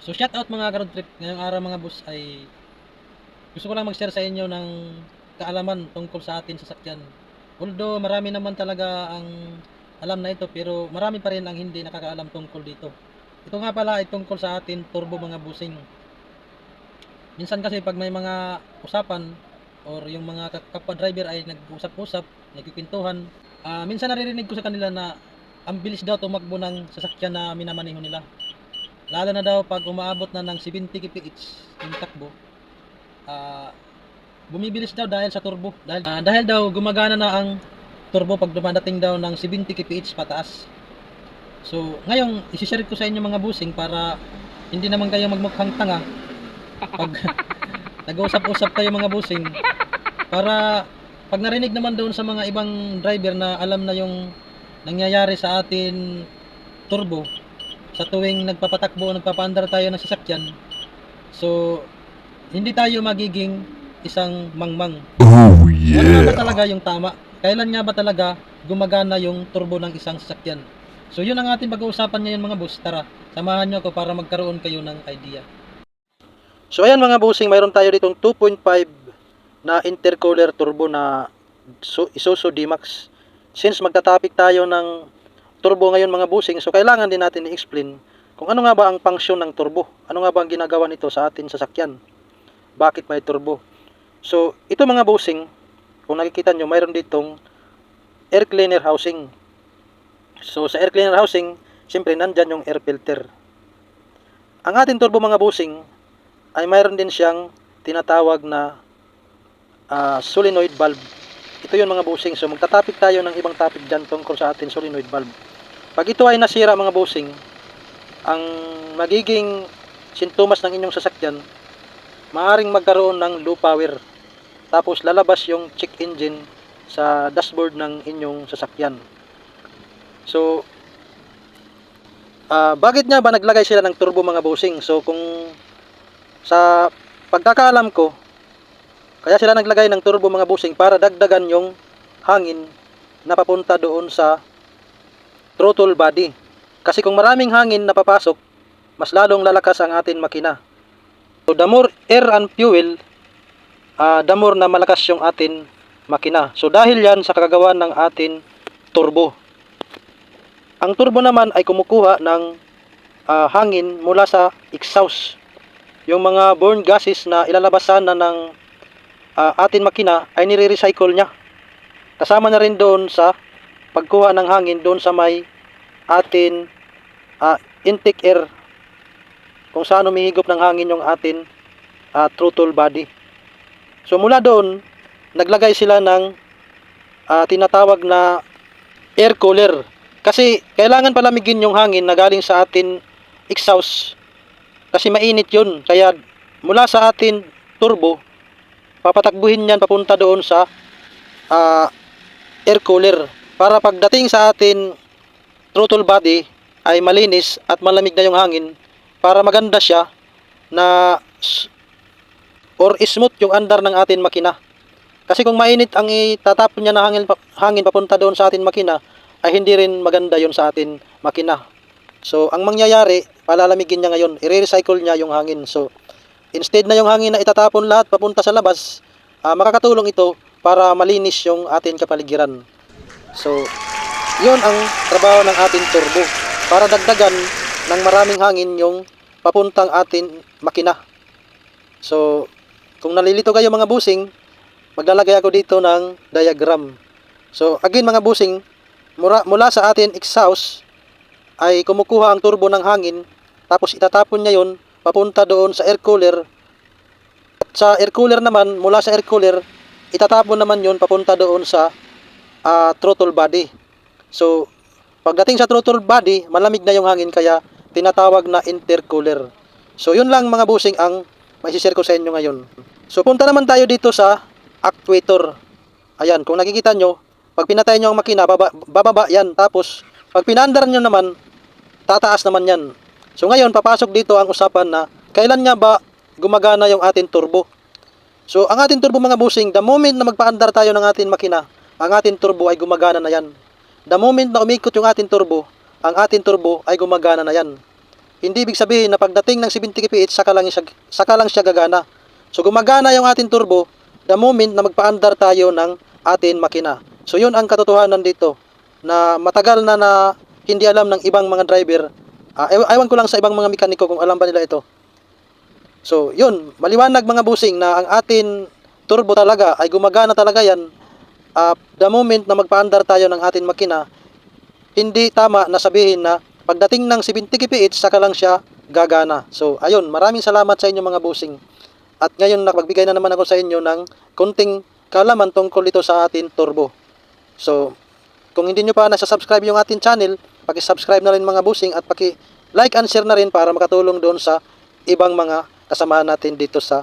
So shout out mga road trip ngayong araw mga boss ay gusto ko lang mag-share sa inyo ng kaalaman tungkol sa atin sa sakyan. Although marami naman talaga ang alam na ito pero marami pa rin ang hindi nakakaalam tungkol dito. Ito nga pala ay tungkol sa atin turbo mga busing. Minsan kasi pag may mga usapan or yung mga ka- kapwa driver ay nag-usap-usap, nagkikwentuhan, ah, minsan naririnig ko sa kanila na ang bilis daw tumakbo ng sasakyan na minamaneho nila. Lalo na daw pag umaabot na ng 70 kph yung takbo. ah bumibilis daw dahil sa turbo. Dahil, ah, dahil daw gumagana na ang turbo pag dumadating daw ng 70 kph pataas. So, ngayon, isi-share ko sa inyo mga busing para hindi naman kayo magmukhang tanga pag nag-usap-usap kayo mga busing para pag narinig naman doon sa mga ibang driver na alam na yung nangyayari sa atin turbo sa tuwing nagpapatakbo o nagpapaandar tayo ng sasakyan so hindi tayo magiging isang mangmang. Oh ano nga ba yeah. talaga yung tama? Kailan nga ba talaga gumagana yung turbo ng isang sasakyan? So yun ang ating pag-uusapan ngayon mga boss. Tara samahan nyo ako para magkaroon kayo ng idea. So ayan mga busing, mayroon tayo ditong 2.5 na intercooler turbo na Su- Isuzu D-Max. Since magta-topic tayo ng turbo ngayon mga busing, so kailangan din natin i-explain kung ano nga ba ang function ng turbo. Ano nga ba ang ginagawa nito sa atin sasakyan. Bakit may turbo. So ito mga busing, kung nakikita nyo, mayroon ditong air cleaner housing. So sa air cleaner housing, siyempre nandyan yung air filter. Ang ating turbo mga busing, ay mayroon din siyang tinatawag na ah, solenoid valve. Ito yung mga busing. So magta-topic tayo ng ibang topic dyan tungkol sa ating solenoid valve. Pag ito ay nasira mga busing, ang magiging sintomas ng inyong sasakyan, maaring magkaroon ng low power. Tapos lalabas yung check engine sa dashboard ng inyong sasakyan. So, ah, bakit nga ba naglagay sila ng turbo mga busing? So, kung sa pagkakaalam ko, kaya sila naglagay ng turbo mga busing para dagdagan yung hangin na papunta doon sa throttle body. Kasi kung maraming hangin na papasok, mas lalong lalakas ang atin makina. So the more air and fuel, ah, the more na malakas yung atin makina. So dahil yan sa kagagawa ng atin turbo. Ang turbo naman ay kumukuha ng ah, hangin mula sa exhaust yung mga burn gases na ilalabasan na ng ah, atin makina ay nire-recycle niya. Kasama na rin doon sa pagkuha ng hangin doon sa may atin ah, intake air kung saan umihigop ng hangin yung atin ah, throttle body. So mula doon, naglagay sila ng ah, tinatawag na air cooler. Kasi kailangan palamigin yung hangin na galing sa atin exhaust kasi mainit yun. Kaya mula sa atin turbo, papatakbuhin yan papunta doon sa ah, air cooler. Para pagdating sa atin throttle body ay malinis at malamig na yung hangin para maganda siya na or smooth yung andar ng atin makina. Kasi kung mainit ang itatapon niya na hangin, hangin papunta doon sa atin makina, ay hindi rin maganda yon sa atin makina. So, ang mangyayari, palalamigin niya ngayon, i-recycle niya yung hangin. So, instead na yung hangin na itatapon lahat papunta sa labas, ah, makakatulong ito para malinis yung ating kapaligiran. So, yun ang trabaho ng ating turbo. Para dagdagan ng maraming hangin yung papuntang atin makina. So, kung nalilito kayo mga busing, maglalagay ako dito ng diagram. So, again mga busing, mula, mula sa atin exhaust, ay kumukuha ang turbo ng hangin tapos itatapon niya yon papunta doon sa air cooler. At sa air cooler naman mula sa air cooler itatapon naman yon papunta doon sa ah, throttle body. So pagdating sa throttle body malamig na yung hangin kaya tinatawag na intercooler. So yun lang mga busing ang may share ko sa inyo ngayon. So punta naman tayo dito sa actuator. Ayan kung nakikita nyo pag pinatay nyo ang makina baba, bababa yan. Tapos pag pinandar nyo naman tataas naman yan. So ngayon, papasok dito ang usapan na kailan nga ba gumagana yung ating turbo. So ang ating turbo mga busing, the moment na magpaandar tayo ng ating makina, ang ating turbo ay gumagana na yan. The moment na umikot yung ating turbo, ang ating turbo ay gumagana na yan. hindi ibig sabihin na pagdating ng 70 kph saka lang siya, saka lang siya gagana. So gumagana yung ating turbo the moment na magpaandar tayo ng ating makina. So yun ang katotohanan dito na matagal na na hindi alam ng ibang mga driver. Ah, ew- ko lang sa ibang mga mekaniko kung alam ba nila ito. So yun, maliwanag mga busing na ang atin turbo talaga ay gumagana talaga yan Ah, the moment na magpaandar tayo ng ating makina, hindi tama na sabihin na pagdating ng 70 kph saka lang siya gagana. So, ayun, maraming salamat sa inyo mga busing. At ngayon nagbigay na naman ako sa inyo ng konting kalaman tungkol ito sa ating turbo. So, kung hindi nyo pa nasa-subscribe yung ating channel, paki-subscribe na rin mga busing at paki-like and share na rin para makatulong doon sa ibang mga kasamahan natin dito sa